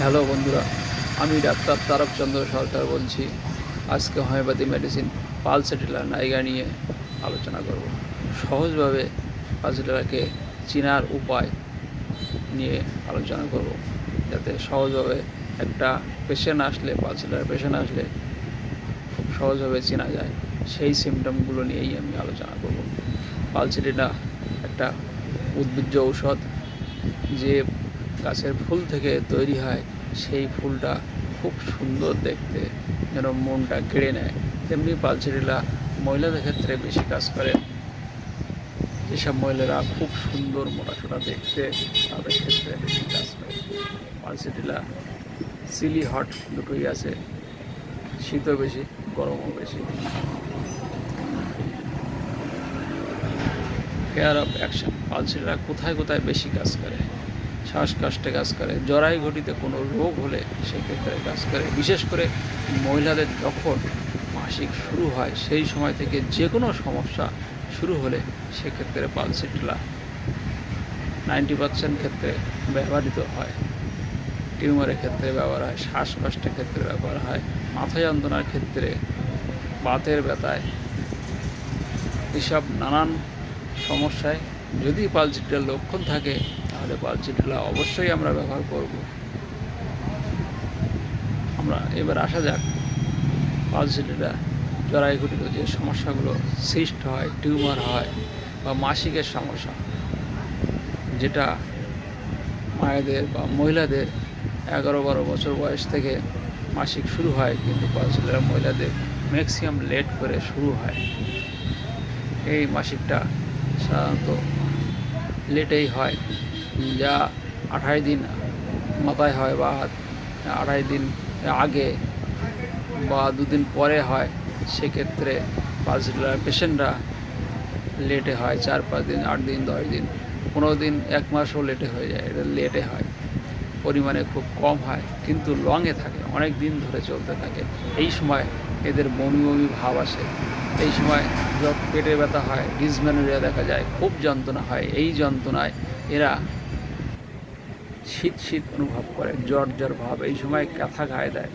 Hello বন্ধুরা, আমি doctor Tarakchandra সরকার বলছি। আজকে হোমিওপ্যাথি মেডিসিন পালসেটিলার নাইগা নিয়ে আলোচনা করব। সহজভাবে পালসেটিলাকে চেনার উপায় নিয়ে আলোচনা করব, যাতে সহজভাবে একটা পেশেন্ট আসলে পালসেটিলার পেশেন্ট আসলে খুব সহজভাবে চেনা যায়। সেই সিমটমগুলো নিয়েই আমি আলোচনা করব। পালসেটিলা একটা উদ্ভিজ্জ ঔষধ, যে গাছের ফুল থেকে তৈরি হয়, সেই ফুলটা খুব সুন্দর দেখতে, যেন মনটা কেড়ে নেয়। তেমনি পালচেরিলা মহিলাদের ক্ষেত্রে বেশি কাজ করে। যেসব মহিলারা খুব সুন্দর মোটাসোটা দেখতে, তাদের ক্ষেত্রে বেশি কাজ করে। পালচেরিলা সিলি হট দুটোই আছে, শীতও বেশি, গরমও বেশি। ফেয়ার অফ অ্যাকশন পালসিরা কোথায় কোথায় বেশি কাজ করে? শ্বাসকষ্টে কাজ করে জরাই ঘটিতে কোনো রোগ হলে সেক্ষেত্রে কাজ করে। বিশেষ করে মহিলাদের যখন মাসিক শুরু হয়, সেই সময় থেকে যে কোনো সমস্যা শুরু হলে সেক্ষেত্রে পালসিটলা নাইনটি পার্সেন্ট ক্ষেত্রে ব্যবহৃত হয়। টিউমারের ক্ষেত্রে ব্যবহার হয়, শ্বাসকষ্টের ক্ষেত্রে ব্যবহার হয়, মাথা যন্ত্রণার ক্ষেত্রে বাতের ব্যথায়। এসব নানান সমস্যায় যদি পালচিটলার লক্ষণ থাকে তাহলে পালচিটলা অবশ্যই আমরা ব্যবহার করব। আমরা এবার আসা যাক। পালচিটলা জরাই ঘটিত যে সমস্যাগুলো সিস্ট হয়, টিউমার হয় বা মাসিকের সমস্যা, যেটা মায়েদের বা মহিলাদের এগারো বারো বছর বয়স থেকে মাসিক শুরু হয়, কিন্তু পালচিটলা মহিলাদের ম্যাক্সিমাম লেট করে শুরু হয়। এই মাসিকটা সাধারণত লেটেই হয়। যা আঠাশ দিন মাথায় হয় বা আড়াই দিন আগে বা দুদিন পরে হয়, সেক্ষেত্রে পালসিলার পেশেন্টরা লেটে হয় চার পাঁচ দিন, আট দিন, দশ দিন, পনেরো দিন, এক মাসও লেটে হয়ে যায়, এটা লেটে হয়। পরিমাণে খুব কম হয়, কিন্তু লংয়ে থাকে, অনেক দিন ধরে চলতে থাকে। এই সময় এদের বমি বমি ভাব আসে। এই সময় পেটে ব্যথা হয় ডিসম্যানোরিয়া দেখা যায়, খুব যন্ত্রণা হয়। এই যন্ত্রণায় এরা শীত শীত অনুভব করে, জ্বর জ্বর ভাব, এই সময় কাঁথা গায়ে দেয়,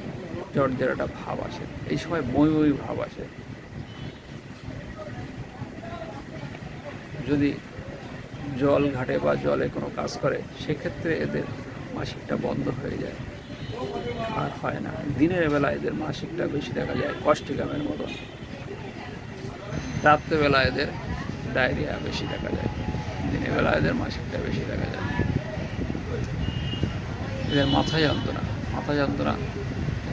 জ্বর জ্বর একটা ভাব আসে, এই সময় বমি বই ভাব আসে। যদি জল ঘাটে বা জলে কোনো কাজ করে, সেক্ষেত্রে এদের মাসিকটা বন্ধ হয়ে যায়। আর হয় না, দিনের বেলা এদের মাসিকটা বেশি দেখা যায় কষ্টিকামের মতন। রাত্রেবেলা এদের ডায়রিয়া বেশি দেখা যায়, দিনের বেলা এদের মাসিকটা বেশি দেখা যায়। এদের মাথা যন্ত্রণা মাথা যন্ত্রণা,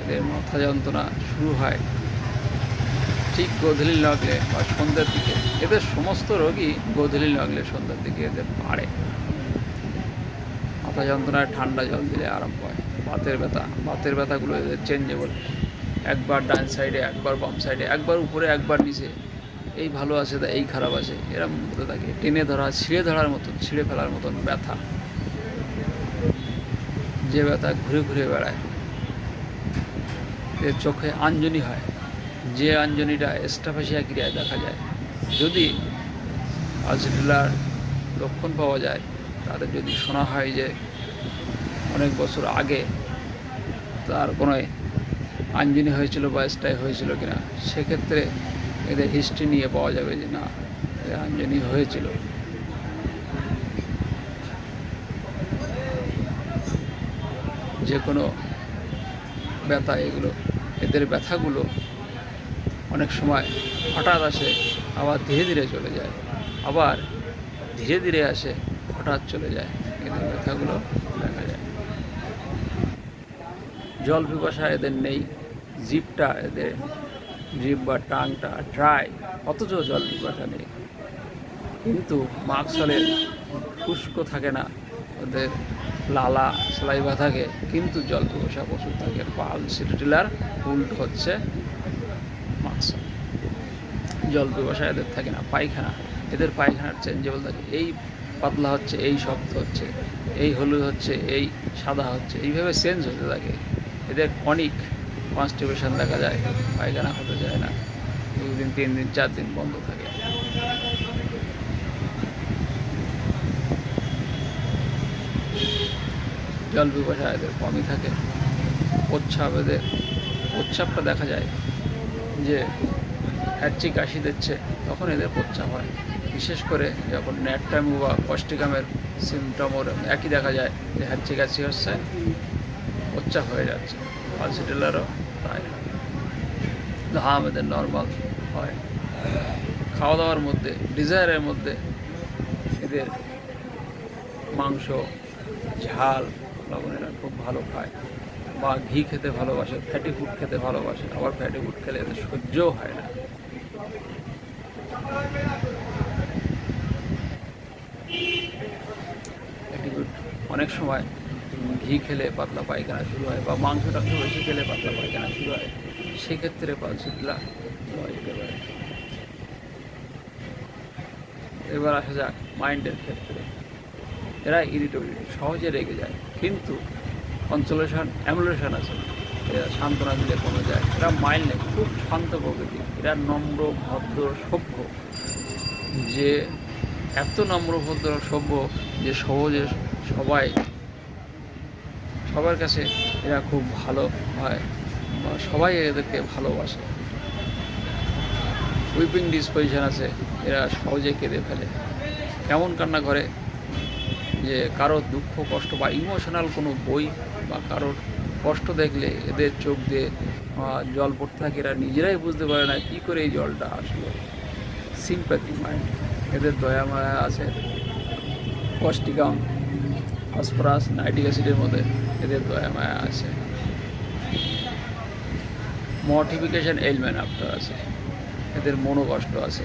এদের মাথা যন্ত্রণা শুরু হয় ঠিক গোধূলি লাগলে বা সন্ধ্যার দিকে। এদের সমস্ত রোগই গোধূলি লাগলে সন্ধ্যার দিকে এদের বাড়ে। মাথা যন্ত্রণায় ঠান্ডা জল দিলে আরাম হয়। বাতের ব্যথা, বাতের ব্যথাগুলো এদের চেঞ্জেবল একবার ডান সাইডে, একবার বাম সাইডে, একবার উপরে, একবার নিচে। এই ভালো আছে এই খারাপ আছে এরম হতে থাকে। টেনে ধরা, ছিঁড়ে ধরার মতন, ছিঁড়ে ফেলার মতন ব্যথা। যে ব্যথা ঘুরে ঘুরে বেড়ায়। এর চোখে আঞ্জনি হয়। যে আঞ্জনিটা এস্টাফেশিয়া ক্রিয়ায় দেখা যায়। যদি আলসিটিলার লক্ষণ পাওয়া যায় তাদের যদি শোনা হয় যে অনেক বছর আগে তার কোনো আঞ্জনি হয়েছিল বা স্টাই হয়েছিল কিনা, সেক্ষেত্রে এদের হিস্ট্রি নিয়ে পাওয়া যাবে যে না আঞ্জনি হয়েছিল। যে কোনো ব্যথা, এগুলো, এদের ব্যথাগুলো অনেক সময় হঠাৎ আসে, আবার ধীরে ধীরে চলে যায়, আবার ধীরে ধীরে আসে, হঠাৎ চলে যায়, এদের ব্যথাগুলো দেখা যায়। জল পিপাসা এদের নেই জিপটা এদের জিপ বা টাংটা ড্রাই, অথচ জল পিপাসা নেই। কিন্তু মাকসলের শুষ্ক থাকে না, ওদের লালা স্লাইভা থাকে, কিন্তু জল পিপাসা প্রচুর থাকে পাল সিটিলার উল্টো হচ্ছে মাকসল জল পিপাসা এদের থাকে না, পায়খানা। এদের পায়খানার চেঞ্জেবল থাকে। এই পাতলা হচ্ছে, এই শব্দ হচ্ছে, এই হলুদ হচ্ছে, এই সাদা হচ্ছে, এইভাবে চেঞ্জ হতে থাকে। এদের অনেক কনস্টিপেশন দেখা যায়, পায়খানা হতে যায় না। দুদিন, তিন দিন, চার দিন বন্ধ থাকে। জল পিপাসা এদের কমই থাকে। প্রচ্ছাপ এদের প্রচ্ছাপটা দেখা যায় যে হ্যাচি কাশি দিচ্ছে, তখন এদের প্রচ্ছাপ হয়। বিশেষ করে যখন ন্যাটটামু বা কষ্টিকামের সিমটমও একই দেখা যায় যে হ্যাচি কাশি হচ্ছে প্রচ্ছাপ হয়ে যাচ্ছে। পালসিটেলারও তাই। ঘাম এদের নর্মাল হয়। খাওয়া দাওয়ার মধ্যে ডিজায়ারের মধ্যে এদের মাংস, ঝাল লবণেরা খুব ভালো খায়। বা ঘি খেতে ভালোবাসে ফ্যাটি ফুড খেতে ভালোবাসে, আবার ফ্যাটি ফুড খেলে এদের সহ্যও হয় না। ফ্যাটি অনেক সময় ঘি খেলে পাতলা পায়খানা শুরু হয়, বা মাংস টাংস বেশি খেলে পাতলা পায়খানা শুরু হয়, সেক্ষেত্রে পালসিটলা এবার আসা যাক মাইন্ডের ক্ষেত্রে। এরা ইরিটেবিলিটি সহজে রেগে যায়। কিন্তু কনসোলেশন অ্যামুলেশন আছে। এরা সান্ত্বনা দিলে কমে যায়। এরা মাইল্ড খুব শান্ত প্রকৃতি এরা নম্র, ভদ্র, সভ্য। যে এত নম্র, ভদ্র, সভ্য, যে সহজে সবাই, সবার কাছে এরা খুব ভালো হয় সবাই এদেরকে ভালোবাসে। উইপিং ডিসপোজিশন আছে, এরা সহজে কেঁদে ফেলে। কেমন কান্না করে যে কারোর দুঃখ, কষ্ট বা ইমোশনাল কোনো বই বা কারোর কষ্ট দেখলে এদের চোখ দিয়ে জল পড়তে থাকে। এরা নিজেরাই বুঝতে পারে না কী করে এই জলটা আসলো। সিম্প্যাথি মাইন্ড এদের দয়া মায়া আছে। কষ্টিকাম ফসফরাস নাইট্রিক অ্যাসিডের মধ্যে এদের দয়া মায়া আছে। মর্টিফিকেশন এলমেন্ট আপনার আছে। এদের মনোকষ্ট আছে।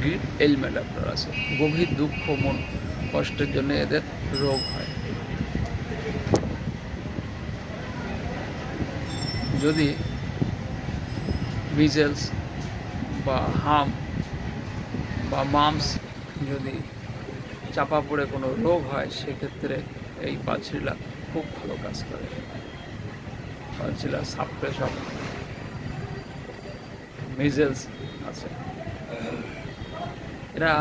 গ্রিপ এলমেন্ট আপনার আছে। গভীর দুঃখ, মন কষ্টের জন্য এদের রোগ হয়। যদি মিজেলস বা হাম বা মামস যদি চাপা পড়ে কোনো রোগ হয়, সেক্ষেত্রে এই পাঁচরিলা খুব ভালো কাজ করে। পাঁচরিলা সাপ্রেশন মিজেলস আছে। এরা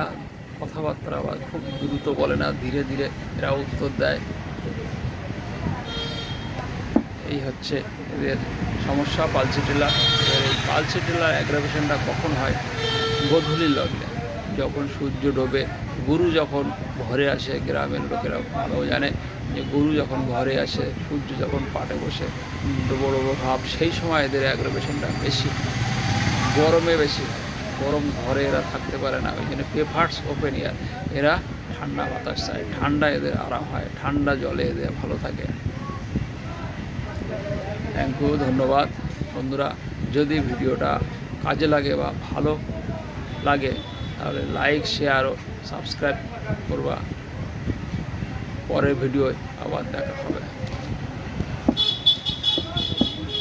কথাবার্তা বা খুব দ্রুত বলে না, ধীরে ধীরে এরা উত্তর দেয়। এই হচ্ছে এদের সমস্যা পালসিটিলা এবার এই পালসিটিলার অ্যাগ্রাভেশনটা কখন হয়? গোধূলির লগ্নে। যখন সূর্য ডোবে, গুরু যখন ঘরে আসে, গ্রামের লোকেরা ভালো জানে যে গুরু যখন ঘরে আসে, সূর্য যখন পাটে বসে ডোবো ডোবো ভাব, সেই সময় এদের অ্যাগ্রাভেশনটা বেশি, গরমে বেশি গরম ঘরে এরা থাকতে পারে না। ওই জন্য পেফার্স ওপেন এয়ার এরা ঠান্ডা বাতাস চায়। ঠান্ডা এদের আরাম হয়। ঠান্ডা জলে এদের ভালো থাকে। থ্যাংক ইউ ধন্যবাদ। বন্ধুরা, যদি ভিডিওটা কাজে লাগে বা ভালো লাগে, তাহলে লাইক শেয়ার ও সাবস্ক্রাইব করবা। পরের ভিডিও আবার দেখা হবে।